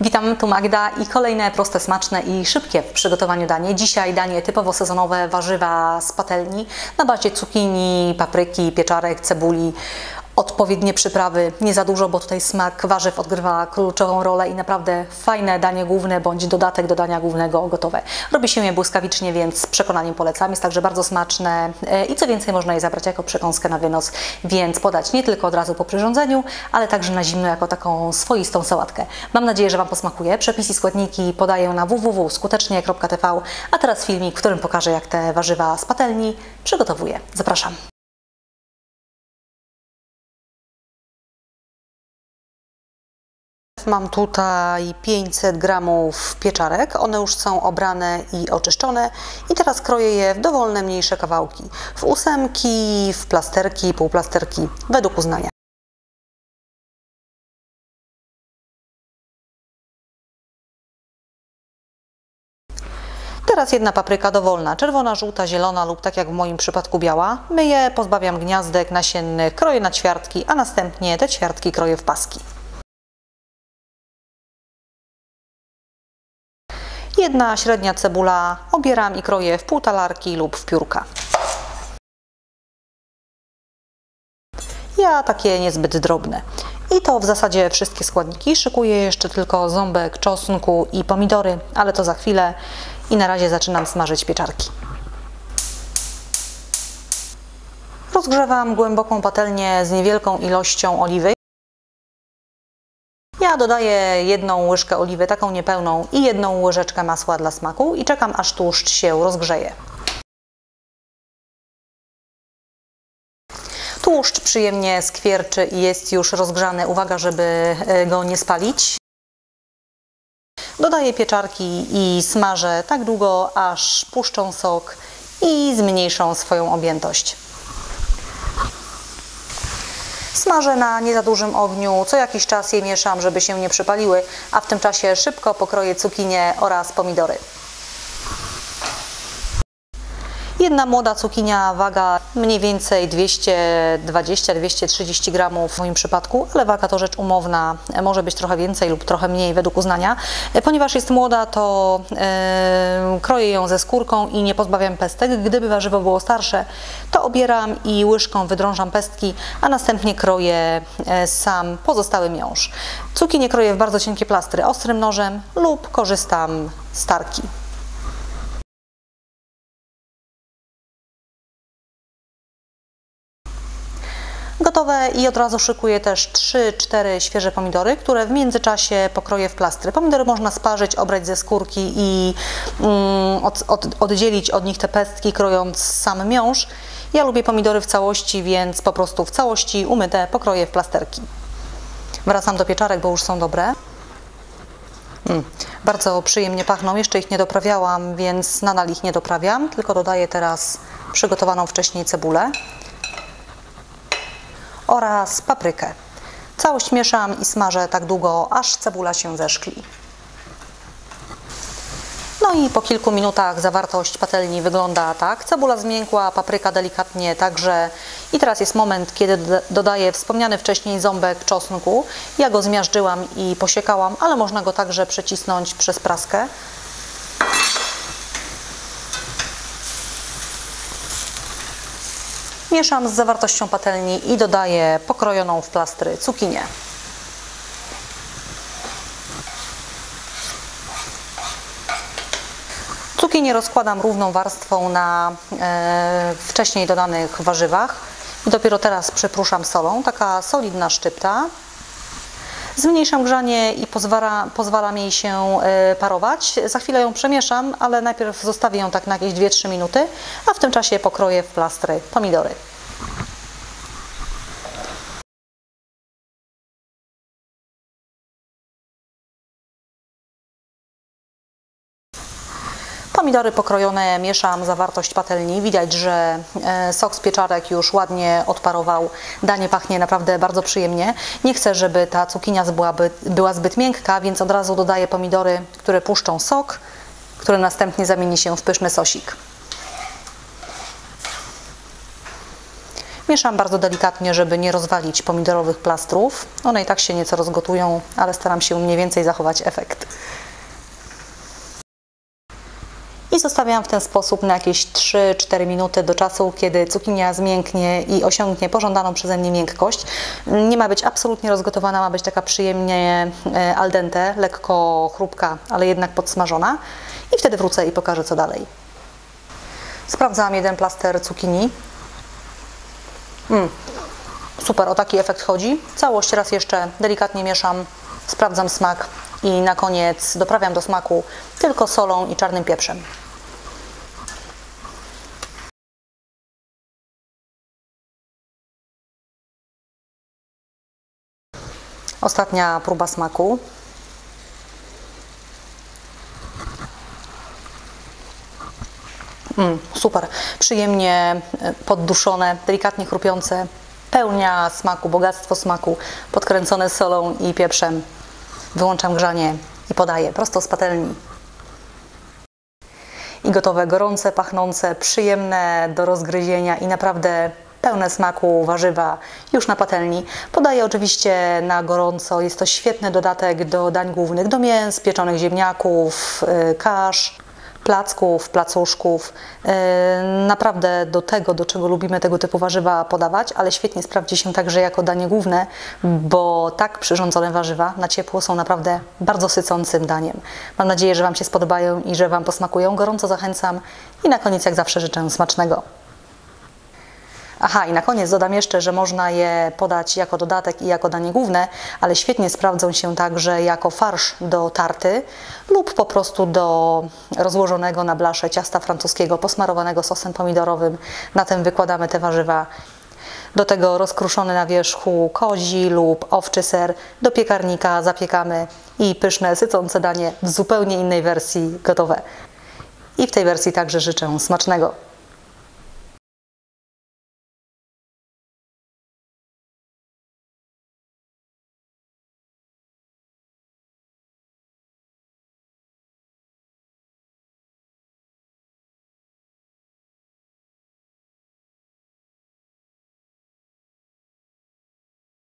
Witam, tu Magda i kolejne proste, smaczne i szybkie w przygotowaniu danie. Dzisiaj danie typowo sezonowe, warzywa z patelni na bazie cukinii, papryki, pieczarek, cebuli, odpowiednie przyprawy, nie za dużo, bo tutaj smak warzyw odgrywa kluczową rolę i naprawdę fajne danie główne bądź dodatek do dania głównego gotowe. Robi się je błyskawicznie, więc z przekonaniem polecam. Jest także bardzo smaczne e, i co więcej można je zabrać jako przekąskę na wynos, więc podać nie tylko od razu po przyrządzeniu, ale także na zimno jako taką swoistą sałatkę. Mam nadzieję, że Wam posmakuje. Przepisy i składniki podaję na www.skutecznie.tv, a teraz filmik, w którym pokażę jak te warzywa z patelni przygotowuję. Zapraszam. Mam tutaj 500 gramów pieczarek. One już są obrane i oczyszczone. I teraz kroję je w dowolne mniejsze kawałki. W ósemki, w plasterki, półplasterki, według uznania. Teraz jedna papryka dowolna, czerwona, żółta, zielona lub tak jak w moim przypadku biała. Myję, pozbawiam gniazdek nasiennych, kroję na ćwiartki, a następnie te ćwiartki kroję w paski. Jedna średnia cebula obieram i kroję w półtalarki lub w piórka. Ja takie niezbyt drobne. I to w zasadzie wszystkie składniki. Szykuję jeszcze tylko ząbek czosnku i pomidory, ale to za chwilę. I na razie zaczynam smażyć pieczarki. Rozgrzewam głęboką patelnię z niewielką ilością oliwy. Ja dodaję jedną łyżkę oliwy, taką niepełną i jedną łyżeczkę masła dla smaku i czekam aż tłuszcz się rozgrzeje. Tłuszcz przyjemnie skwierczy i jest już rozgrzany. Uwaga, żeby e, go nie spalić. Dodaję pieczarki i smażę tak długo, aż puszczą sok i zmniejszą swoją objętość. Smażę na nie za dużym ogniu, co jakiś czas je mieszam, żeby się nie przypaliły, a w tym czasie szybko pokroję cukinie oraz pomidory. Jedna młoda cukinia waga mniej więcej 220-230 gramów w moim przypadku, ale waga to rzecz umowna, może być trochę więcej lub trochę mniej według uznania. Ponieważ jest młoda, to yy, kroję ją ze skórką i nie pozbawiam pestek. Gdyby warzywo było starsze, to obieram i łyżką wydrążam pestki, a następnie kroję e, sam pozostały miąższ. Cukinię kroję w bardzo cienkie plastry ostrym nożem lub korzystam z tarki. Gotowe i od razu szykuję też 3-4 świeże pomidory, które w międzyczasie pokroję w plastry. Pomidory można sparzyć, obrać ze skórki i mm, od, od, oddzielić od nich te pestki, krojąc sam miąższ. Ja lubię pomidory w całości, więc po prostu w całości umyte pokroję w plasterki. Wracam do pieczarek, bo już są dobre. Mm, bardzo przyjemnie pachną, jeszcze ich nie doprawiałam, więc nadal ich nie doprawiam, tylko dodaję teraz przygotowaną wcześniej cebulę oraz paprykę. Całość mieszam i smażę tak długo, aż cebula się zeszkli. No i po kilku minutach zawartość patelni wygląda tak. Cebula zmiękła, papryka delikatnie także. I teraz jest moment, kiedy dodaję wspomniany wcześniej ząbek czosnku. Ja go zmiażdżyłam i posiekałam, ale można go także przecisnąć przez praskę. Mieszam z zawartością patelni i dodaję pokrojoną w plastry cukinię. Cukinię rozkładam równą warstwą na e, wcześniej dodanych warzywach. Dopiero teraz przepruszam solą, taka solidna szczypta. Zmniejszam grzanie i pozwala, pozwalam jej się e, parować. Za chwilę ją przemieszam, ale najpierw zostawię ją tak na jakieś 2-3 minuty, a w tym czasie pokroję w plastry pomidory. Pomidory pokrojone mieszam zawartość patelni. Widać, że e, sok z pieczarek już ładnie odparował. Danie pachnie naprawdę bardzo przyjemnie. Nie chcę, żeby ta cukinia była zbyt miękka, więc od razu dodaję pomidory, które puszczą sok, który następnie zamieni się w pyszny sosik. Mieszam bardzo delikatnie, żeby nie rozwalić pomidorowych plastrów. One i tak się nieco rozgotują, ale staram się mniej więcej zachować efekt. Zostawiam w ten sposób na jakieś 3-4 minuty do czasu, kiedy cukinia zmięknie i osiągnie pożądaną przeze mnie miękkość. Nie ma być absolutnie rozgotowana, ma być taka przyjemnie e, al dente, lekko chrupka, ale jednak podsmażona. I wtedy wrócę i pokażę co dalej. Sprawdzam jeden plaster cukinii. Mm. Super, o taki efekt chodzi. Całość raz jeszcze delikatnie mieszam, sprawdzam smak i na koniec doprawiam do smaku tylko solą i czarnym pieprzem. Ostatnia próba smaku. Mm, super, przyjemnie e, podduszone, delikatnie chrupiące, pełnia smaku, bogactwo smaku, podkręcone solą i pieprzem. Wyłączam grzanie i podaję prosto z patelni. I gotowe, gorące, pachnące, przyjemne do rozgryzienia i naprawdę pełne smaku warzywa już na patelni. Podaję oczywiście na gorąco. Jest to świetny dodatek do dań głównych, do mięs, pieczonych ziemniaków, y, kasz placków, placuszków, yy, naprawdę do tego, do czego lubimy tego typu warzywa podawać, ale świetnie sprawdzi się także jako danie główne, bo tak przyrządzone warzywa na ciepło są naprawdę bardzo sycącym daniem. Mam nadzieję, że Wam się spodobają i że Wam posmakują. Gorąco zachęcam i na koniec jak zawsze życzę smacznego. Aha, i na koniec dodam jeszcze, że można je podać jako dodatek i jako danie główne, ale świetnie sprawdzą się także jako farsz do tarty lub po prostu do rozłożonego na blasze ciasta francuskiego posmarowanego sosem pomidorowym. Na tym wykładamy te warzywa. Do tego rozkruszony na wierzchu kozi lub owczy ser do piekarnika zapiekamy i pyszne, sycące danie w zupełnie innej wersji gotowe. I w tej wersji także życzę smacznego.